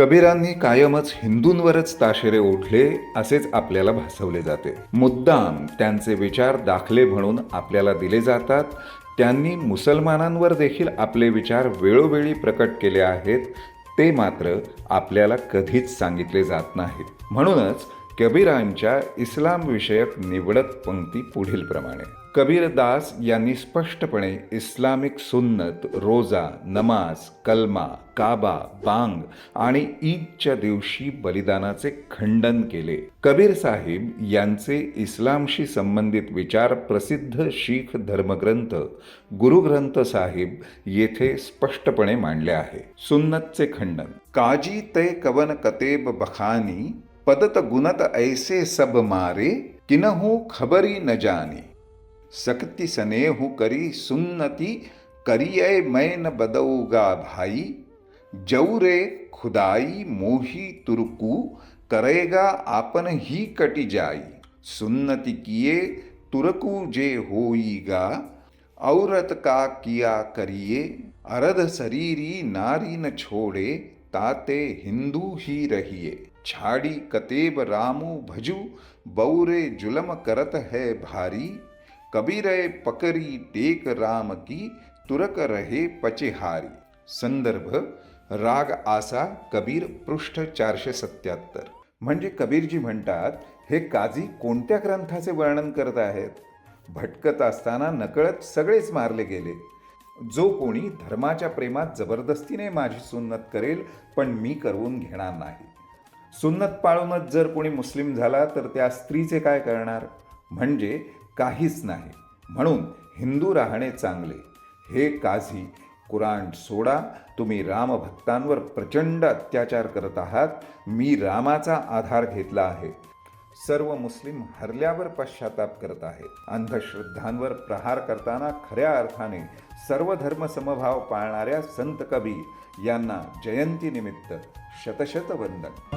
कबीरांनी कायमच हिंदूंवरच ताशेरे ओढले असेच आपल्याला भासवले जाते. मुद्दाम त्यांचे विचार दाखले म्हणून आपल्याला दिले जातात. त्यांनी मुसलमानांवर देखील आपले विचार वेळोवेळी प्रकट केले आहेत. ते मात्र आपल्याला कधीच सांगितले जात नाहीत. म्हणूनच कबीरांच्या इस्लामविषयक निवडक पंक्ती पुढील प्रमाणे. कबीरदास यांनी स्पष्टपणे इस्लामिक सुन्नत रोजा नमाज कलमा काबा बांग आणि ईदच्या दिवशी बलिदानाचे खंडन केले. कबीर साहिब यांचे इस्लामशी संबंधित विचार प्रसिद्ध शीख धर्मग्रंथ गुरुग्रंथ साहिब येथे स्पष्टपणे मांडले आहे. सुन्नतचे खंडन. काजी ते कवन कतेब बखानी पदत गुणत ऐसे सब मारे, किनहू खबरी न जानी। सकती सनेहु करी सुन्नति करिए मैं न बदऊगा भाई। जौरे खुदाई मोही तुरकू, करेगा आपन ही कटि जाई। सुन्नति किए तुरकू जे होईगा, औरत का किया करिए। अरध शरीरी नारी न छोड़े, ताते हिंदू ही रहिए। छाड़ी कतेब रामू भजू बौरे जुलम करत है भारी कबीर पकरी टेक राम की तुरक रहे पचेहारी संदर्भ राग आसा कबीर पृष्ठ चारशे सत्याहत्तर म्हणजे कबीरजी म्हणतात हे काझी कोणत्या ग्रंथाचे वर्णन करत आहेत? भटकत असताना नकळत सगळेच मारले गेले. जो कोणी धर्माच्या प्रेमात जबरदस्तीने माझी सुन्नत करेल पण मी करवून घेणार नाही. सुन्नत पाळूनच जर कोणी मुस्लिम झाला तर त्या स्त्रीचे काय करणार? म्हणजे काहीच नाही. म्हणून हिंदू राहणे चांगले. हे काझी कुराण सोडा. तुम्ही रामभक्तांवर प्रचंड अत्याचार करत आहात. मी रामाचा आधार घेतला आहे. सर्व मुस्लिम हरल्यावर पश्चाताप करत आहेत. अंधश्रद्धांवर प्रहार करताना खऱ्या अर्थाने सर्व धर्म समभाव पाळणाऱ्या संत कबीर यांना जयंतीनिमित्त शतशत वंदन